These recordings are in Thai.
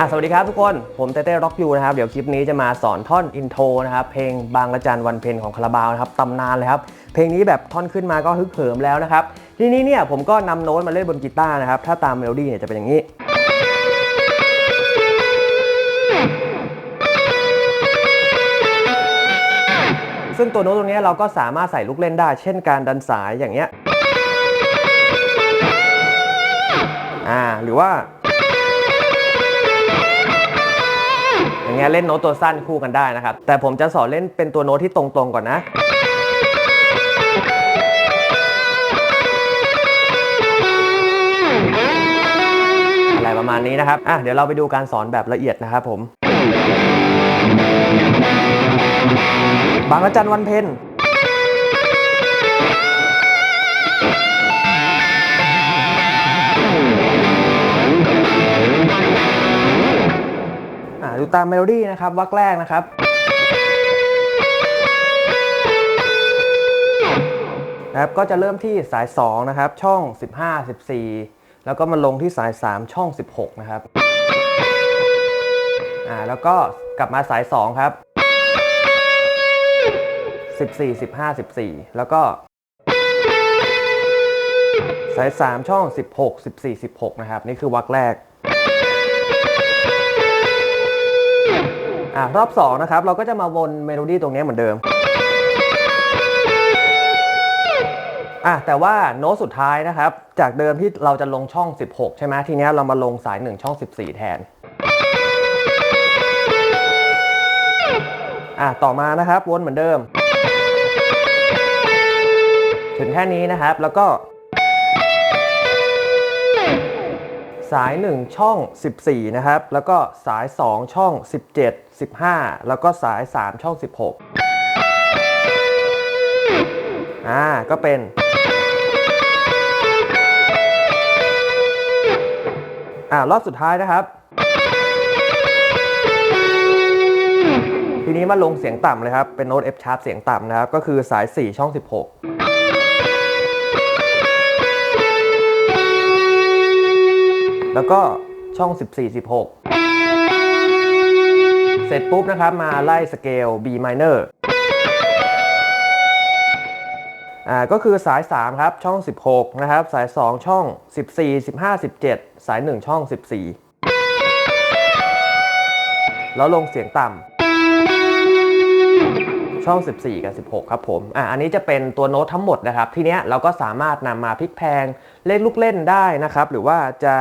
อะสวัสดีครับทุกคนผมเต้เต้ร็อกยูนะครับเดี๋ยวคลิปนี้จะมาสอนท่อนอินโทรนะครับเพลงบางระจันวันเพ็ญของคาราบาวนะครับตำนานเลยครับเพลงนี้แบบท่อนขึ้นมาก็ฮึกเหิมแล้วนะครับทีนี้เนี่ยผมก็นำโน้ตมาเล่นบนกีตาร์นะครับถ้าตามเมโลดี้เนี่ยจะเป็นอย่างนี้ซึ่งตัวโน้ตตรงนี้เราก็สามารถใส่ลูกเล่นได้ เช่นการดันสายอย่างเงี้ยอ่าหรือว่า อย่างเงี้ยเล่นโน้ตตัวสั้นคู่กันได้นะครับ แต่ผมจะสอนเล่นเป็นตัวโน้ตที่ตรงๆก่อนนะอะไรประมาณนี้นะครับอะเดี๋ยวเราไปดูการสอนแบบละเอียดนะครับผม บางอาจารย์วันเพ็ญ ดูตามเมโลดี้นะครับวักแรกนะครับนะครับก็จะเริ่มที่สาย 2 นะครับ ช่อง 15 14 แล้วก็มาลงที่สาย 3 ช่อง 16 นะครับอ่าแล้วก็กลับมาสาย 2 ครับ 14 15 14 แล้วก็สาย 3 ช่อง 16 14 16 นะครับ นี่คือวักแรก อะรอบ2นะครับเราก็จะมาวนเมโลดี้ตรงนี้เหมือนเดิมอะแต่ว่าโน้ตสุดท้ายนะครับ จากเดิมที่เราจะลงช่อง 16 ใช่ไหมทีนี้เรามาลงสาย 1 ช่อง 14 แทนอะต่อมานะครับวนเหมือนเดิม ถึงแค่นี้นะครับแล้วก็ สาย 1 ช่อง 14 นะครับ แล้วก็สาย 2 ช่อง 17 15 แล้วก็สาย 3 ช่อง 16 อ่า ก็เป็น อ่ารอบสุดท้ายนะครับ ทีนี้มาลงเสียงต่ำเลยครับ เป็นโน้ต F sharp เสียงต่ำนะครับ ก็คือสาย 4 ช่อง 16 แล้วก็ช่อง 14 16 เสร็จปุ๊บนะครับมาไล่สเกล B minor อ่าก็คือสาย 3 ครับ ช่อง 16 นะครับ สาย 2 ช่อง 14 15 17 สาย 1 ช่อง 14 แล้วลงเสียงต่ำช่อง 14 กับ 16 ครับผมอะอันนี้จะเป็นตัวโน้ตทั้งหมดนะครับ ทีเนี้ยเราก็สามารถนำมาพลิกแพงเล่นลูกเล่นได้นะครับ หรือว่าจะ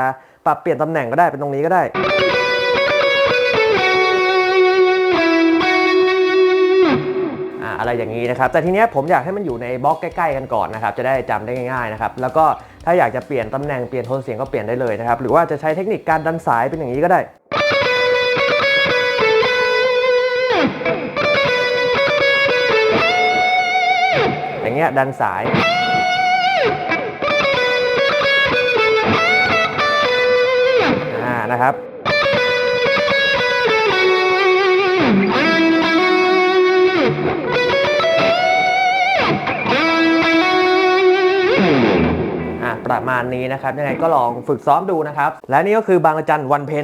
ปรับเปลี่ยนตำแหน่งก็ได้เป็นตรงนี้ก็ได้อะไรอย่างนี้นะครับแต่ทีเนี้ยผมอยากให้มันอยู่ในบล็อกใกล้ ๆ กันก่อนนะครับจะได้จำได้ง่ายๆนะครับแล้วก็ถ้าอยากจะเปลี่ยนตำแหน่งเปลี่ยนโทนเสียงก็เปลี่ยนได้เลยนะครับหรือว่าจะใช้เทคนิคการดันสายเป็นอย่างนี้ก็ได้อย่างเงี้ยดันสาย ครับประมาณนี้นะครับยังไงก็ลองฝึกซ้อมดูนะครับ และนี่ก็คือบางระจันวันเพ็ญ